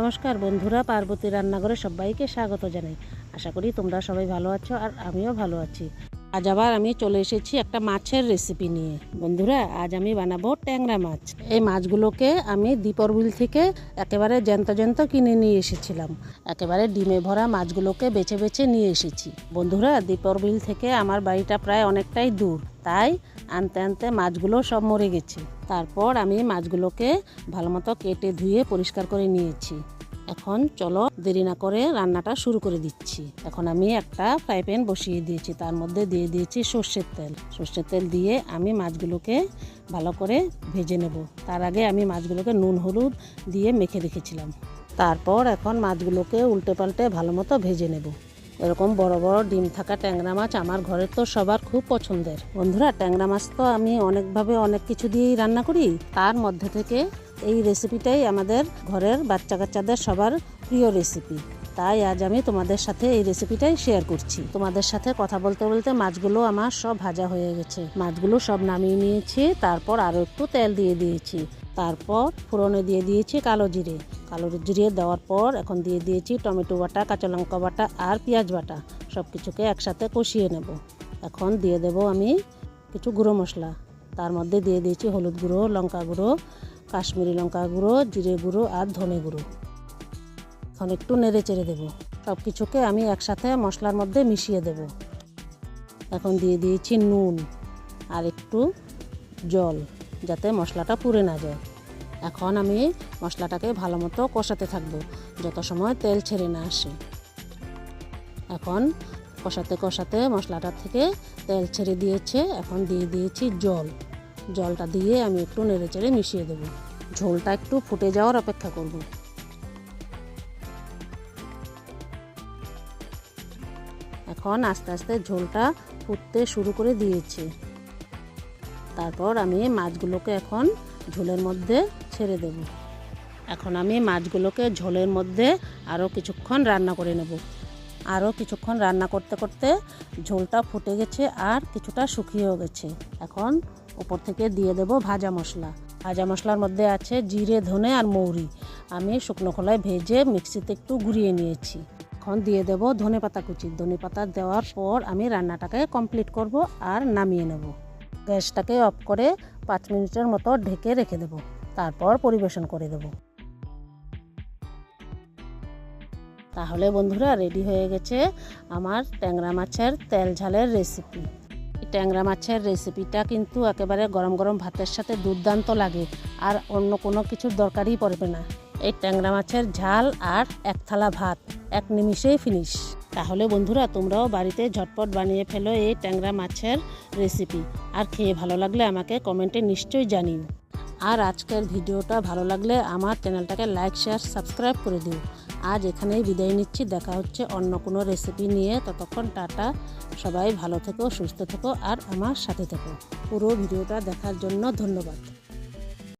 নমস্কার বন্ধুরা, পার্বতী রান্নাঘরে সবাইকে স্বাগত জানাই। আশা করি তোমরা সবাই ভালো আছো আর আমিও ভালো আছি। আজ আবার আমি চলে এসেছি একটা মাছের রেসিপি নিয়ে। বন্ধুরা, আজ আমি বানাবো ট্যাংরা মাছ। এই মাছগুলোকে আমি দীপর বিল থেকে একেবারে জ্যান্ত জ্যান্ত কিনে নিয়ে এসেছিলাম। একেবারে ডিমে ভরা মাছগুলোকে বেছে বেছে নিয়ে এসেছি। বন্ধুরা, দীপর বিল থেকে আমার বাড়িটা প্রায় অনেকটাই দূর। তাই আনতে আনতে মাছগুলো সব মরে গেছে। তারপর আমি মাছগুলোকে ভালো মতো কেটে ধুয়ে পরিষ্কার করে নিয়েছি। এখন চলো দেরি না করে রান্নাটা শুরু করে দিচ্ছি। এখন আমি একটা ফ্রাই প্যান বসিয়ে দিয়েছি, তার মধ্যে দিয়ে দিয়েছি সর্ষের তেল। সর্ষের তেল দিয়ে আমি মাছগুলোকে ভালো করে ভেজে নেব। তার আগে আমি মাছগুলোকে নুন, হলুদ দিয়ে মেখে রেখেছিলাম। তারপর এখন মাছগুলোকে উল্টে পাল্টে ভালো মতো ভেজে নেব। এরকম বড় বড় ডিম থাকা ট্যাংরা মাছ আমার ঘরের তো সবার খুব পছন্দের। বন্ধুরা, ট্যাংরা মাছ তো আমি অনেকভাবে অনেক কিছু দিয়েই রান্না করি। তার মধ্যে থেকে এই রেসিপিটাই আমাদের ঘরের বাচ্চা কাচ্চাদের সবার প্রিয় রেসিপি তাই আজ আমি তোমাদের সাথে এই রেসিপিটাই শেয়ার করছি। তোমাদের সাথে কথা বলতে বলতে মাছগুলো আমার সব ভাজা হয়ে গেছে। মাছগুলো সব নামিয়ে নিয়েছি, তারপর আরও একটু তেল দিয়ে দিয়েছি। তারপর ফোড়নে দিয়ে দিয়েছি কালো জিরে। কালো জিরে দেওয়ার পর এখন দিয়ে দিয়েছি টমেটো বাটা, কাঁচা লঙ্কা বাটা আর পেঁয়াজ বাটা। সব কিছুকে একসাথে কষিয়ে নেব। এখন দিয়ে দেব আমি কিছু গুঁড়ো মশলা। তার মধ্যে দিয়ে দিয়েছি হলুদ গুঁড়ো, লঙ্কা গুঁড়ো কাশ্মীরি লঙ্কা গুঁড়ো, জিরে গুঁড়ো আর ধনে গুঁড়ো। এখন একটু নেড়ে চেড়ে দেবো। সব কিছুকে আমি একসাথে মশলার মধ্যে মিশিয়ে দেব। এখন দিয়ে দিয়েছি নুন আর একটু জল, যাতে মশলাটা পুড়ে না যায়। এখন আমি মশলাটাকে ভালো মতো কষাতে থাকব, যত সময় তেল ছেড়ে না আসে। এখন কষাতে কষাতে মশলাটা থেকে তেল ছেড়ে দিয়েছে, এখন দিয়ে দিয়েছি জল। জলটা দিয়ে আমি একটু নেড়ে চেড়ে মিশিয়ে দেবো। ঝোলটা একটু ফুটে যাওয়ার অপেক্ষা করব। এখন আস্তে আস্তে ঝোলটা ফুটতে শুরু করে দিয়েছে। তারপর আমি মাছগুলোকে এখন ঝোলের মধ্যে ছেড়ে দেব। এখন আমি মাছগুলোকে ঝোলের মধ্যে আরও কিছুক্ষণ রান্না করে নেব। আরও কিছুক্ষণ রান্না করতে করতে ঝোলটা ফুটে গেছে আর কিছুটা শুকিয়েও গেছে। এখন উপর থেকে দিয়ে দেব ভাজা মশলা। ভাজা মশলার মধ্যে আছে জিরে, ধনে আর মৌরি। আমি শুকনো খোলায় ভেজে মিক্সিতে একটু গুঁড়িয়ে নিয়েছি। এখন দিয়ে দেব ধনে পাতা কুচি। ধনে পাতা দেওয়ার পর আমি রান্নাটাকে কমপ্লিট করব আর নামিয়ে নেব। গ্যাসটাকে অফ করে পাঁচ মিনিটের মতো ঢেকে রেখে দেব। তারপর পরিবেশন করে দেব। তাহলে বন্ধুরা, রেডি হয়ে গেছে আমার ট্যাংরা মাছের তেল ঝালের রেসিপি ট্যাংরা মাছের রেসিপিটা কিন্তু একেবারে গরম গরম ভাতের সাথে দুর্দান্ত লাগে। আর অন্য কোনো কিছুর দরকারই পড়বে না। এই ট্যাংরা মাছের ঝাল আর এক থালা ভাত, এক নিমিষেই ফিনিশ তাহলে বন্ধুরা, তোমরাও বাড়িতে ঝটপট বানিয়ে ফেলো এই ট্যাংরা মাছের রেসিপি আর খেয়ে ভালো লাগলে আমাকে কমেন্টে নিশ্চয়ই জানিও। আর আজকের ভিডিওটা ভালো লাগলে আমার চ্যানেলটাকে লাইক শেয়ার সাবস্ক্রাইব করে দিও। আজ এখানেই বিদায় নিচ্ছি। দেখা হচ্ছে অন্য কোনো রেসিপি নিয়ে। ততক্ষণ টাটা। সবাই ভালো থেকো, সুস্থ থেকো, আর আমার সাথে থেকো। পুরো ভিডিওটা দেখার জন্য ধন্যবাদ।